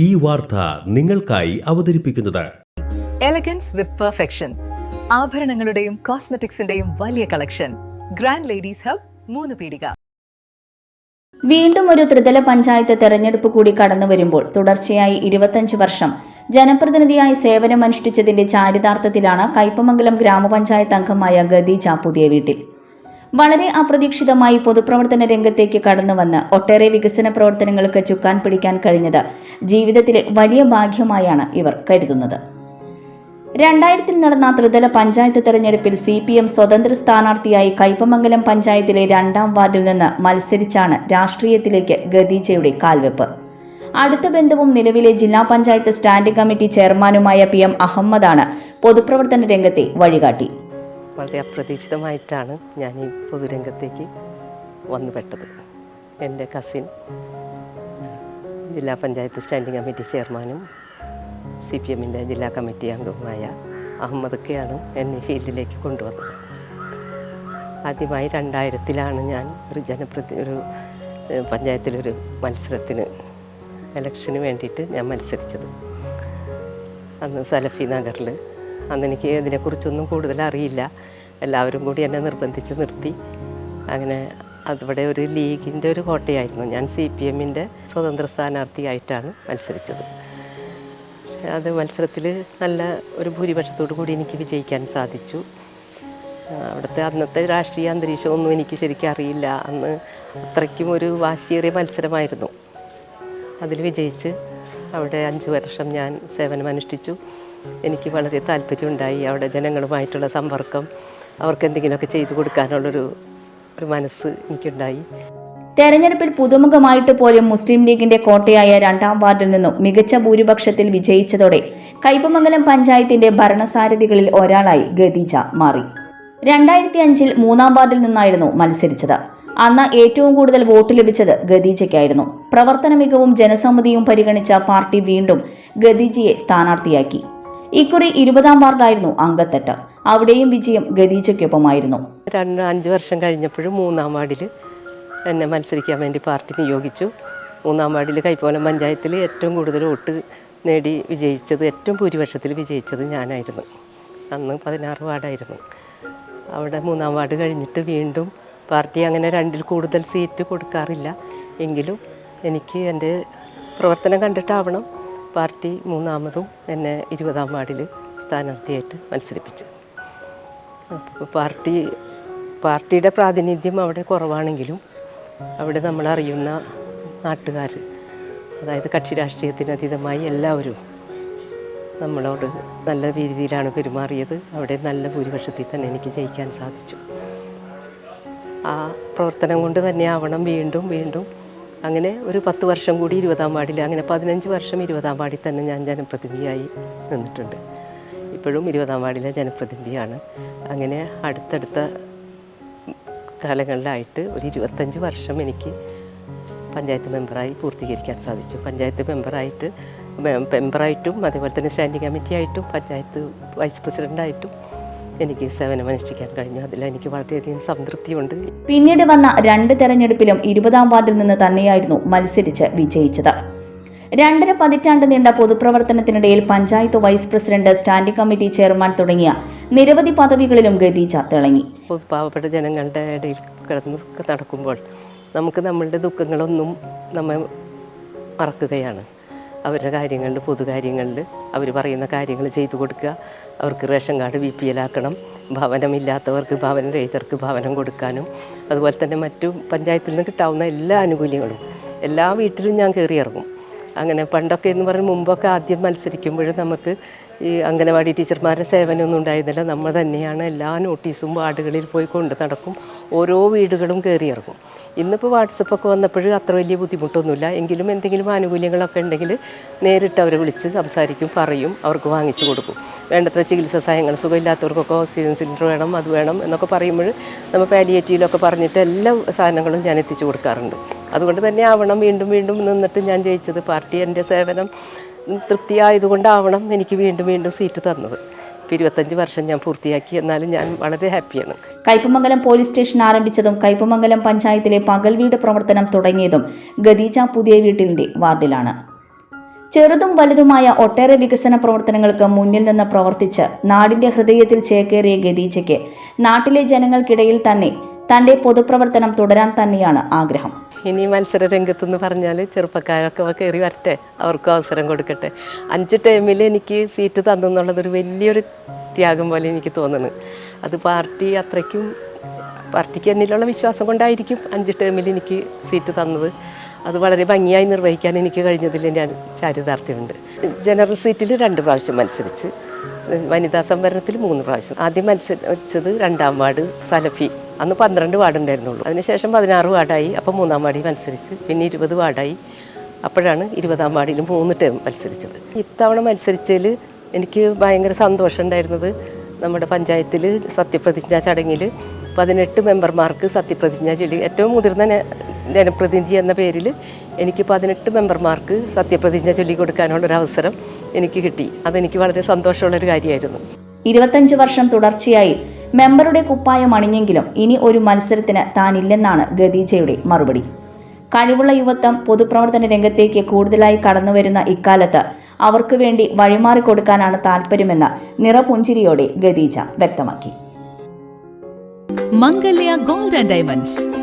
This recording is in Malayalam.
ഈ വാർത്ത നിങ്ങൾക്കായി അവതരിപ്പിക്കുന്നത്. എലഗൻസ് വിത്ത് പെർഫെക്ഷൻ ആഭരണങ്ങളുടെയും കോസ്മെറ്റിക്സിന്റെയും വലിയ കളക്ഷൻ ഗ്രാൻഡ് ലേഡീസ് ഹബ് മൂന്ന് പീടിക. വീണ്ടും ഒരു ത്രിതല പഞ്ചായത്ത് തെരഞ്ഞെടുപ്പ് കൂടി കടന്നു വരുമ്പോൾ തുടർച്ചയായി ഇരുപത്തഞ്ച് വർഷം ജനപ്രതിനിധിയായി സേവനമനുഷ്ഠിച്ചതിന്റെ ചാരിതാർത്ഥത്തിലാണ് കൈപ്പമംഗലം ഗ്രാമപഞ്ചായത്ത് അംഗമായ ഗദീജ പുതിയ വീട്ടിൽ. വളരെ അപ്രതീക്ഷിതമായി പൊതുപ്രവർത്തന രംഗത്തേക്ക് കടന്നുവന്ന് ഒട്ടേറെ വികസന പ്രവർത്തനങ്ങൾക്ക് ചുക്കാൻ പിടിക്കാൻ കഴിഞ്ഞത് ജീവിതത്തിലെ വലിയ ഭാഗ്യമായാണ് ഇവർ കരുതുന്നത്. രണ്ടായിരത്തിൽ നടന്ന ത്രിതല പഞ്ചായത്ത് തെരഞ്ഞെടുപ്പിൽ സി പി എം സ്വതന്ത്ര സ്ഥാനാർത്ഥിയായി കൈപ്പമംഗലം പഞ്ചായത്തിലെ രണ്ടാം വാർഡിൽ നിന്ന് മത്സരിച്ചാണ് രാഷ്ട്രീയത്തിലേക്ക് ഗദീജയുടെ കാൽവെപ്പ്. അടുത്ത ബന്ധവും നിലവിലെ ജില്ലാ പഞ്ചായത്ത് സ്റ്റാൻഡിംഗ് കമ്മിറ്റി ചെയർമാനുമായ പി എം അഹമ്മദാണ് പൊതുപ്രവർത്തന രംഗത്തെ വഴികാട്ടി. വളരെ അപ്രതീക്ഷിതമായിട്ടാണ് ഞാൻ ഈ പൊതുരംഗത്തേക്ക് വന്നുപെട്ടത്. എന്റെ കസിൻ ജില്ലാ പഞ്ചായത്ത് സ്റ്റാൻഡിംഗ് കമ്മിറ്റി ചെയർമാനും സി പി എമ്മിന്റെ ജില്ലാ കമ്മിറ്റി അംഗവുമായ അഹമ്മദൊക്കെയാണ് എന്നെ ഫീൽഡിലേക്ക് കൊണ്ടുവന്നത്. ആദ്യമായി രണ്ടായിരത്തിലാണ് ഞാൻ ഒരു ജനപ്രതി ഒരു പഞ്ചായത്തിലൊരു മത്സരത്തിന് ഇലക്ഷന് വേണ്ടിയിട്ട് ഞാൻ മത്സരിച്ചത്. അന്ന് സലഫി നഗറിൽ അന്ന് എനിക്ക് ഇതിനെക്കുറിച്ചൊന്നും കൂടുതൽ അറിയില്ല. എല്ലാവരും കൂടി എന്നെ നിർബന്ധിച്ച് നിർത്തി. അങ്ങനെ അവിടെ ഒരു ലീഗിന്റെ ഒരു കോട്ടയായിരുന്നു. ഞാൻ സി പി എമ്മിന്റെ സ്വതന്ത്ര സ്ഥാനാർത്ഥിയായിട്ടാണ് മത്സരിച്ചത്. അത് മത്സരത്തിൽ നല്ല ഒരു ഭൂരിപക്ഷത്തോടു കൂടി എനിക്ക് വിജയിക്കാൻ സാധിച്ചു. അവിടുത്തെ അന്നത്തെ രാഷ്ട്രീയ അന്തരീക്ഷമൊന്നും എനിക്ക് ശരിക്കും അറിയില്ല. അന്ന് അത്രയ്ക്കും ഒരു വാശിയേറിയ മത്സരമായിരുന്നു. അതിൽ വിജയിച്ച് അവിടെ അഞ്ച് വർഷം ഞാൻ സേവനമനുഷ്ഠിച്ചു. എനിക്ക് വളരെ താല്പര്യമുണ്ടായി അവിടെ ജനങ്ങളുമായിട്ടുള്ള സമ്പർക്കം അവർക്ക് എന്തെങ്കിലുമൊക്കെ ചെയ്തു കൊടുക്കാനുള്ളൊരു ഒരു മനസ്സ് എനിക്കുണ്ടായി. തെരഞ്ഞെടുപ്പിൽ പുതുമുഖമായിട്ട് പോലും മുസ്ലിം ലീഗിന്റെ കോട്ടയായ രണ്ടാം വാർഡിൽ നിന്നും മികച്ച ഭൂരിപക്ഷത്തിൽ വിജയിച്ചതോടെ കൈപ്പമംഗലം പഞ്ചായത്തിന്റെ ഭരണസാരഥികളിൽ ഒരാളായി ഗദീജ മാറി. രണ്ടായിരത്തി അഞ്ചിൽ മൂന്നാം വാർഡിൽ നിന്നായിരുന്നു മത്സരിച്ചത്. അന്ന് ഏറ്റവും കൂടുതൽ വോട്ട് ലഭിച്ചത് ഗദീജയ്ക്കായിരുന്നു. പ്രവർത്തന മികവും ജനസമ്മതിയും പരിഗണിച്ച പാർട്ടി വീണ്ടും ഗദീജയെ സ്ഥാനാർത്ഥിയാക്കി. ഇക്കുറി ഇരുപതാം വാർഡായിരുന്നു അങ്കത്തട്ട് അവിടെയും വിജയം ഗദീജയ്ക്കൊപ്പമായിരുന്നു രണ്ട് അഞ്ച് വർഷം കഴിഞ്ഞപ്പോഴും മൂന്നാം വാർഡിൽ എന്നെ മത്സരിക്കാൻ വേണ്ടി പാർട്ടി നിയോഗിച്ചു. മൂന്നാം വാർഡിൽ കൈപ്പോലം പഞ്ചായത്തിൽ ഏറ്റവും കൂടുതൽ വോട്ട് നേടി വിജയിച്ചത് ഏറ്റവും ഭൂരിപക്ഷത്തിൽ വിജയിച്ചത് ഞാനായിരുന്നു. അന്ന് പതിനാറ് വാർഡായിരുന്നു. അവിടെ മൂന്നാം വാർഡ് കഴിഞ്ഞിട്ട് വീണ്ടും പാർട്ടി അങ്ങനെ രണ്ടിൽ കൂടുതൽ സീറ്റ് കൊടുക്കാറില്ല. എങ്കിലും എനിക്ക് എന്റെ പ്രവർത്തനം കണ്ടിട്ടാവണം. പാർട്ടി മൂന്നാമതും എന്നെ ഇരുപതാം വാർഡിൽ സ്ഥാനാർത്ഥിയായിട്ട് മത്സരിപ്പിച്ചു. പാർട്ടി പാർട്ടിയുടെ പ്രാതിനിധ്യം അവിടെ കുറവാണെങ്കിലും അവിടെ നമ്മൾ അറിയുന്ന നാട്ടുകാർ അതായത് കക്ഷി രാഷ്ട്രീയത്തിനതീതമായി എല്ലാവരും നമ്മളോട് നല്ല രീതിയിലാണ് പെരുമാറിയത്. അവിടെ നല്ല ഭൂരിപക്ഷത്തിൽ തന്നെ എനിക്ക് ജയിക്കാൻ സാധിച്ചു. ആ പ്രവർത്തനം കൊണ്ട് തന്നെ ആവണം വീണ്ടും വീണ്ടും അങ്ങനെ ഒരു പത്ത് വർഷം കൂടി ഇരുപതാം വാർഡിൽ അങ്ങനെ പതിനഞ്ച് വർഷം ഇരുപതാം വാർഡിൽ തന്നെ ഞാൻ ജനപ്രതിനിധിയായി നിന്നിട്ടുണ്ട്. ഇപ്പോഴും ഇരുപതാം വാർഡിലെ ജനപ്രതിനിധിയാണ്. അങ്ങനെ അടുത്തടുത്ത കാലങ്ങളിലായിട്ട് ഒരു ഇരുപത്തഞ്ച് വർഷം എനിക്ക് പഞ്ചായത്ത് മെമ്പറായി പൂർത്തീകരിക്കാൻ സാധിച്ചു. പഞ്ചായത്ത് മെമ്പറായിട്ട് മെമ്പറായിട്ടും അതേപോലെ തന്നെ സ്റ്റാൻഡിംഗ് കമ്മിറ്റി ആയിട്ടും പഞ്ചായത്ത് വൈസ് പ്രസിഡന്റായിട്ടും എനിക്ക് സേവനമനുഷ്ഠിക്കാൻ കഴിഞ്ഞു. അതിൽ എനിക്ക് വളരെയധികം സംതൃപ്തിയുണ്ട്. പിന്നീട് വന്ന രണ്ട് തെരഞ്ഞെടുപ്പിലും ഇരുപതാം വാർഡിൽ നിന്ന് തന്നെയായിരുന്നു മത്സരിച്ച് വിജയിച്ചത്. രണ്ടര പതിറ്റാണ്ട് നീണ്ട പൊതുപ്രവർത്തനത്തിനിടയിൽ panchayat vice president standing committee chairman തുടങ്ങിയ നിരവധി പദവികളിലും ഗതീജ തിളങ്ങി. പാവപ്പെട്ട ജനങ്ങളുടെ ഇടയിൽ കിടന്ന് നടക്കുമ്പോൾ നമുക്ക് നമ്മളുടെ ദുഃഖങ്ങളൊന്നും നമ്മൾ മറക്കുകയാണ്. അവരുടെ കാര്യങ്ങളിൽ പൊതുകാര്യങ്ങളിൽ അവർ പറയുന്ന കാര്യങ്ങൾ ചെയ്തു കൊടുക്കുക. അവർക്ക് റേഷൻ കാർഡ് ബി പി എല്ലാക്കണം ഭവനമില്ലാത്തവർക്ക് ഭവന രഹിതർക്ക് ഭവനം കൊടുക്കാനും. അതുപോലെ തന്നെ മറ്റു പഞ്ചായത്തിൽ നിന്ന് കിട്ടാവുന്ന എല്ലാ ആനുകൂല്യങ്ങളും. എല്ലാ വീട്ടിലും ഞാൻ കയറി ഇറങ്ങും. അങ്ങനെ പണ്ടൊക്കെ എന്ന് പറഞ്ഞ് മുമ്പൊക്കെ ആദ്യം മത്സരിക്കുമ്പോൾ നമുക്ക് ഈ അംഗനവാടി ടീച്ചർമാരുടെ സേവനമൊന്നും ഉണ്ടായിരുന്നില്ല. നമ്മൾ തന്നെയാണ് എല്ലാ നോട്ടീസും വാർഡുകളിൽ പോയി കൊണ്ട് നടക്കും. ഓരോ വീടുകളും കയറി ഇറങ്ങും. ഇന്നിപ്പോൾ വാട്സപ്പൊക്കെ വന്നപ്പോൾ അത്ര വലിയ ബുദ്ധിമുട്ടൊന്നുമില്ല. എങ്കിലും എന്തെങ്കിലും ആനുകൂല്യങ്ങളൊക്കെ ഉണ്ടെങ്കിൽ നേരിട്ട് അവരെ വിളിച്ച് സംസാരിക്കും പറയും അവർക്ക് വാങ്ങിച്ചു കൊടുക്കും. വേണ്ടത്ര ചികിത്സാ സഹായങ്ങൾ സുഖമില്ലാത്തവർക്കൊക്കെ ഓക്സിജൻ സിലിണ്ടർ വേണം അത് വേണം എന്നൊക്കെ പറയുമ്പോൾ നമ്മൾ പാലിയേറ്റീവിലൊക്കെ പറഞ്ഞിട്ട് എല്ലാ സാധനങ്ങളും ഞാൻ എത്തിച്ചു കൊടുക്കാറുണ്ട്. അതുകൊണ്ട് തന്നെ ആവണം വീണ്ടും വീണ്ടും നിന്നിട്ട് ഞാൻ ജയിച്ചത് പാർട്ടി എന്റെ സേവനം തൃപ്തിയായതുകൊണ്ടാവണം എനിക്ക് വീണ്ടും വീണ്ടും സീറ്റ് തന്നത്. ഇരുപത്തഞ്ച് വർഷം ഞാൻ പൂർത്തിയാക്കി എന്നാലും ഞാൻ വളരെ ഹാപ്പിയാണ് കയ്പമംഗലം പോലീസ് സ്റ്റേഷൻ ആരംഭിച്ചതും കയ്പമംഗലം പഞ്ചായത്തിലെ പകൽ വീട് പ്രവർത്തനം തുടങ്ങിയതും ഗദീജ പുതിയ വീട്ടിലിന്റെ വാർഡിലാണ്. ചെറുതും വലുതുമായ ഒട്ടേറെ വികസന പ്രവർത്തനങ്ങൾക്ക് മുന്നിൽ നിന്ന് പ്രവർത്തിച്ച് നാടിന്റെ ഹൃദയത്തിൽ ചേക്കേറിയ ഗദീജയ്ക്ക് നാട്ടിലെ ജനങ്ങൾക്കിടയിൽ തന്നെ തന്റെ പൊതുപ്രവർത്തനം തുടരാൻ തന്നെയാണ് ആഗ്രഹം. ഇനി മത്സര രംഗത്തെന്ന് പറഞ്ഞാൽ ചെറുപ്പക്കാരൊക്കെ കയറി വരട്ടെ അവർക്കും അവസരം കൊടുക്കട്ടെ. അഞ്ച് ടൈമിൽ എനിക്ക് സീറ്റ് തന്നു എന്നുള്ളതൊരു വലിയൊരു ത്യാഗം പോലെ എനിക്ക് തോന്നുന്നു. അത് പാർട്ടി അത്രയ്ക്കും പാർട്ടിക്ക് എന്നിലുള്ള വിശ്വാസം കൊണ്ടായിരിക്കും അഞ്ച് ടേമിൽ എനിക്ക് സീറ്റ് തന്നത്. അത് വളരെ ഭംഗിയായി നിർവഹിക്കാൻ എനിക്ക് കഴിഞ്ഞതിൽ ഞാൻ ചാരിതാർത്ഥ്യമുണ്ട്. ജനറൽ സീറ്റിൽ രണ്ട് പ്രാവശ്യം മത്സരിച്ച് വനിതാ സംവരണത്തിൽ മൂന്ന് പ്രാവശ്യം. ആദ്യം മത്സരിച്ചത് രണ്ടാം വാർഡ് സലഫി. അന്ന് പന്ത്രണ്ട് വാർഡ് ഉണ്ടായിരുന്നുള്ളൂ അതിനുശേഷം പതിനാറ് വാർഡായി അപ്പോൾ മൂന്നാം വാർഡിൽ മത്സരിച്ച്. പിന്നെ ഇരുപത് വാർഡായി. അപ്പോഴാണ് ഇരുപതാം വാർഡിൽ മൂന്ന് ടേം മത്സരിച്ചത്. ഇത്തവണ മത്സരിച്ചതിൽ എനിക്ക് ഭയങ്കര സന്തോഷം ഉണ്ടായിരുന്നത് നമ്മുടെ പഞ്ചായത്തിൽ സത്യപ്രതിജ്ഞാ ചടങ്ങിൽ പതിനെട്ട് മെമ്പർമാർക്ക് സത്യപ്രതിജ്ഞ ചൊല്ലി. ഏറ്റവും മുതിർന്ന ജനപ്രതിനിധി എന്ന പേരിൽ എനിക്ക് പതിനെട്ട് മെമ്പർമാർക്ക് സത്യപ്രതിജ്ഞ ചൊല്ലി കൊടുക്കാനുള്ളൊരു അവസരം എനിക്ക് കിട്ടി. അതെനിക്ക് വളരെ സന്തോഷമുള്ളൊരു കാര്യമായിരുന്നു. ഇരുപത്തഞ്ച് വർഷം തുടർച്ചയായി മെമ്പറുടെ കുപ്പായം അണിഞ്ഞെങ്കിലും ഇനി ഒരു മത്സരത്തിന് താനില്ലെന്നാണ് ഗദീജയുടെ മറുപടി. കഴിവുള്ള യുവത്വം പൊതുപ്രവർത്തന രംഗത്തേക്ക് കൂടുതലായി കടന്നുവരുന്ന ഇക്കാലത്ത് അവർക്ക് വേണ്ടി വഴിമാറി കൊടുക്കാനാണ് താല്പര്യമെന്ന് നിറപുഞ്ചിരിയോടെ ഗദീജ വ്യക്തമാക്കി. Mangalya gold and diamonds.